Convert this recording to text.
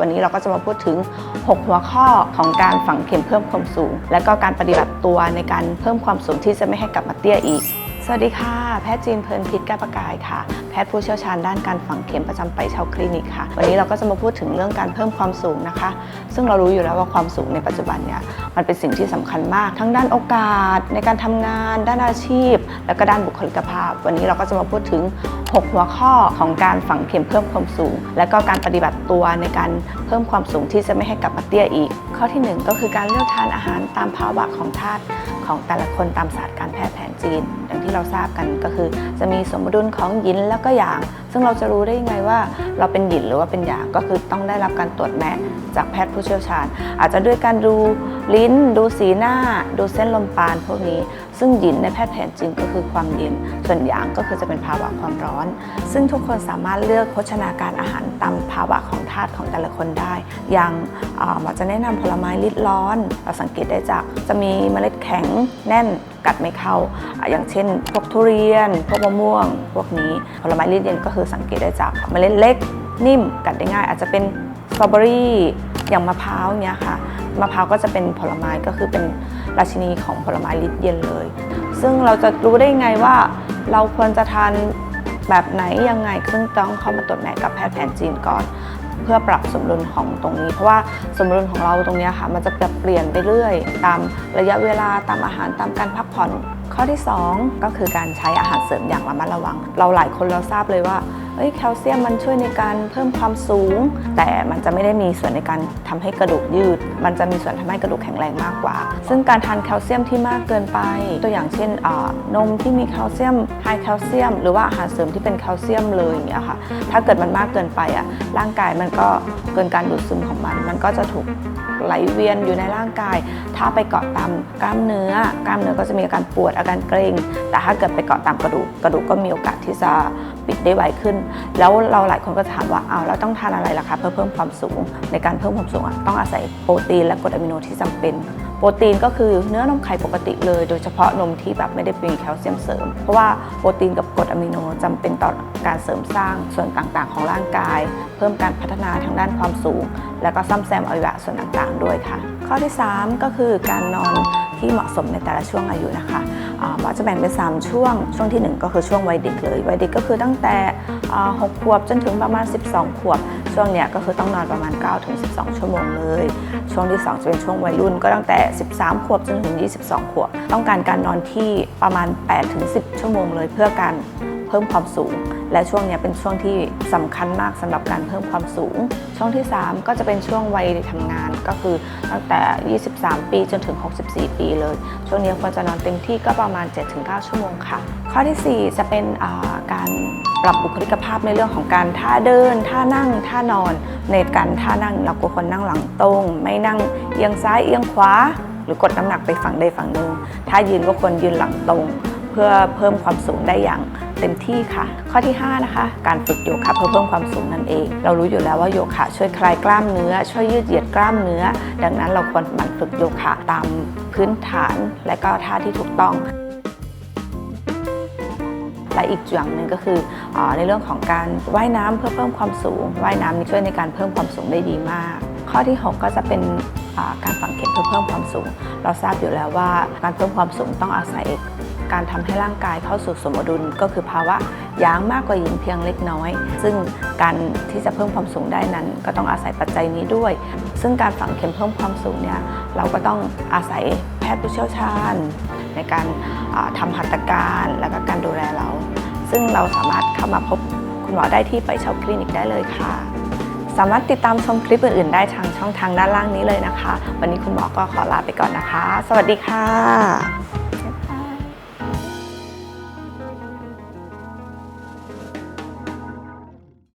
วันนี้เราก็จะมาพูดถึง 6 หัวข้อของการฝังเข็มเพิ่มความสูง และก็การปฏิบัติตัวในการเพิ่มความสูงที่จะไม่ให้กลับมาเตี้ยอีก สวัสดีค่ะ แพทย์จีนเพลินพิษแก้ประกายค่ะ แพทย์ผู้เชี่ยวชาญด้านการฝังเข็มประจำไปเช่าคลินิกค่ะ วันนี้เราก็จะมาพูดถึงเรื่องการเพิ่มความสูงนะคะ ซึ่งเรารู้อยู่แล้วว่าความสูงในปัจจุบันเนี่ยมันเป็นสิ่งที่สำคัญมาก ทั้งด้านโอกาสในการทำงาน ด้านอาชีพ และก็ด้านบุคลิกภาพ วันนี้เราก็จะมาพูดถึง 6 หัวข้อของการฝังเข็มเพิ่มความสูง และก็การปฏิบัติตัวในการเพิ่มความสูงที่จะไม่ให้กลับมาเตี้ยอีก ข้อที่ 1 ก็คือการเลือกทานอาหารตามภาวะของธาตุ ของแต่ละคนตามศาสตร์การแพทย์แผนจีน อย่างที่เราทราบกันก็คือ จะมีสมดุลของหยินแล้วก็หยาง ซึ่งเราจะรู้ได้ยังไงว่า เราเป็นหยินหรือว่าเป็นหยางก็คือต้องได้รับการตรวจแนะจากแพทย์ผู้เชี่ยวชาญ อาจจะด้วยการดูลิ้น ดูสีหน้า ดูเส้นลมปานพวกนี้ ซึ่งหยินในแพทย์แผนจีนก็คือความเย็นส่วนหยางก็คือจะเป็นภาวะความร้อน ซึ่งทุกคนสามารถเลือกโภชนาการอาหารตามาวะของธาตุของแต่ละคนได้ อย่างอาหมอจะแนะนำผลไม้ลิดร้อน เราสังเกตได้จากจะมีเมล็ดแข็งแน่นกัดไม่เข้าอะอย่างเช่น พวกทุเรียน พวกมะม่วง พวกนี้ผลไม้ลิดเย็นก็คือสังเกตได้จากเมล็ดเล็กนิ่มกัดได้ง่าย อาจจะเป็นสตรอเบอรี่อย่างมะพร้าวเนี้ยค่ะมะพร้าวก็จะเป็นผลไม้ก็คือเป็นราชินีของผลไม้ลิดเย็นเลย ซึ่งเราจะรู้ได้ไงว่าเราควรจะทาน แบบไหนยังไงซึ่งต้องเข้ามาตรวจแนะกับแพทย์แผนจีนก่อน เพื่อปรับสมดุลของตรงนี้ เพราะว่าสมดุลของเราตรงนี้ค่ะ มันจะเปลี่ยนไปเรื่อย ตามระยะเวลาตามอาหารตามการพักผ่อนข้อที่ 2 ก็คือการใช้อาหารเสริมอย่างระมัดระวัง เราหลายคนเราทราบเลยว่า เอ้ยแคลเซียมมันช่วยในการเพิ่มความสูง แต่มันจะไม่ได้มีส่วนในการทำให้กระดูกยืด มันจะมีส่วนทำให้กระดูกแข็งแรงมากกว่า ซึ่งการทานแคลเซียมที่มากเกินไป ตัวอย่างเช่นนมที่มีแคลเซียมไฮแคลเซียม หรือว่าอาหารเสริมที่เป็นแคลเซียมเลยอย่างเงี้ยค่ะถ้าเกิดมันมากเกินไปอะร่างกายมันก็เกินการดูดซึมของมัน มันก็จะถูกไหลเวียนอยู่ในร่างกาย ถ้าไปเกาะตามกล้ามเนื้อ กล้ามเนื้อก็จะมีอาการปวดอาการเกร็ง แต่ถ้าเกิดไปเกาะตามกระดูก กระดูกก็มีโอกาสที่จะปิดได้ไวขึ้นแล้วเราหลายคนก็ถามว่าเอ้าวแล้วต้องทานอะไรล่ะคะเพื่อเพิ่มความสูง ในการเพิ่มความสูงอะต้องอาศัยโปรตีนและกรดอะมิโนที่จำเป็น โปรตีนก็คือเนื้อนมไข่ปกติเลย โดยเฉพาะนมที่แบบไม่ได้มีแคลเซียมเสริม เพราะว่าโปรตีนกับกรดอะมิโนจำเป็นต่อการเสริมสร้างส่วนต่างๆ ของร่างกาย เพิ่มการพัฒนาทางด้านความสูง และก็ซ่อมแซมอวัยวะส่วนต่างๆ ด้วยค่ะ ข้อที่ 3 ก็คือการนอนที่เหมาะสมในแต่ละช่วงอายุนะคะ หมอจะแบ่งเป็น 3 ช่วง ช่วงทีหนึ่1 ก็คือช่วงวัยเด็กเลย วัยเด็กก็คือตั้งแต่ 6 ขวบจนถึงประมาณ 12 ขวบ ช่วงเนี้ยก็คือต้องนอนประมาณ9-12 ชั่วโมงเลย ช่วงที่ 2 จะเป็นช่วงวัยรุ่น ก็ตั้งแต่ 13 ขวบจนถึง 22 ขวบ ต้องการการนอนที่ประมาณ8-10 ชั่วโมงเลยเพื่อการ เพิ่มความสูง และช่วงนี้เป็นช่วงที่สำคัญมากสำหรับการเพิ่มความสูง ช่วงที่ 3 ก็จะเป็นช่วงวัยทำงานก็คือตั้งแต่ 23 ปีจนถึง 64 ปีเลย ช่วงนี้ควรจะนอนเต็มที่ก็ประมาณ 7-9 ชั่วโมงค่ะ ข้อทีสี่4 จะเป็นการปรับบุคลิกภาพในเรื่องของการท่าเดิน ท่านั่ง ท่านอน ในการท่านั่งเราควรนนั่งหลังตรง ไม่นั่งเอียงซ้ายเอียงขวา หรือกดน้ำหนักไปฝั่งใดฝั่งหนึ่งถ้ายืนก็ควรยืนหลังตรง เพื่อเพิ่มความสูงได้อย่าง เต็มที่ค่ะ ข้อที่ 5 นะคะ การฝึกโยคะเพื่อเพิ่มความสูงนั่นเอง เรารู้อยู่แล้วว่าโยคะช่วยคลายกล้ามเนื้อ ช่วยยืดเหยียดกล้ามเนื้อ ดังนั้นเราควรหมั่นฝึกโยคะตามพื้นฐานและก็ท่าที่ถูกต้องและอีกอย่างหนึ่งก็คืออในเรื่องของการว่ายน้ำเพื่อเพิ่มความสูง ว่ายน้ำนี่ช่วยในการเพิ่มความสูงได้ดีมาก ข้อที่ 6 ก็จะเป็นการฝังเข็มเพื่อเพิ่มความสูง เราทราบอยู่แล้วว่าการเพิ่มความสูงต้องอาศัย การทำให้ร่างกายเข้าสู่สมดุลก็คือภาวะยางมากกว่าหยินเพียงเล็กน้อย ซึ่งการที่จะเพิ่มความสูงได้นั้น ก็ต้องอาศัยปัจจัยนี้ด้วย ซึ่งการฝังเข็มเพิ่มความสูงเนี่ยเราก็ต้องอาศัยแพทย์ผู้เชี่ยวชาญ ในการอ่าทำหัตถการและก็การดูแลเรา ซึ่งเราสามารถเข้ามาพบคุณหมอได้ที่ไปเช่าคลินิกได้เลยค่ะสามารถติดตามชมคลิปอื่น ๆ ได้ทางช่องทางด้านล่างนี้เลยนะคะ วันนี้คุณหมอก็ขอลาไปก่อนนะคะ สวัสดีค่ะ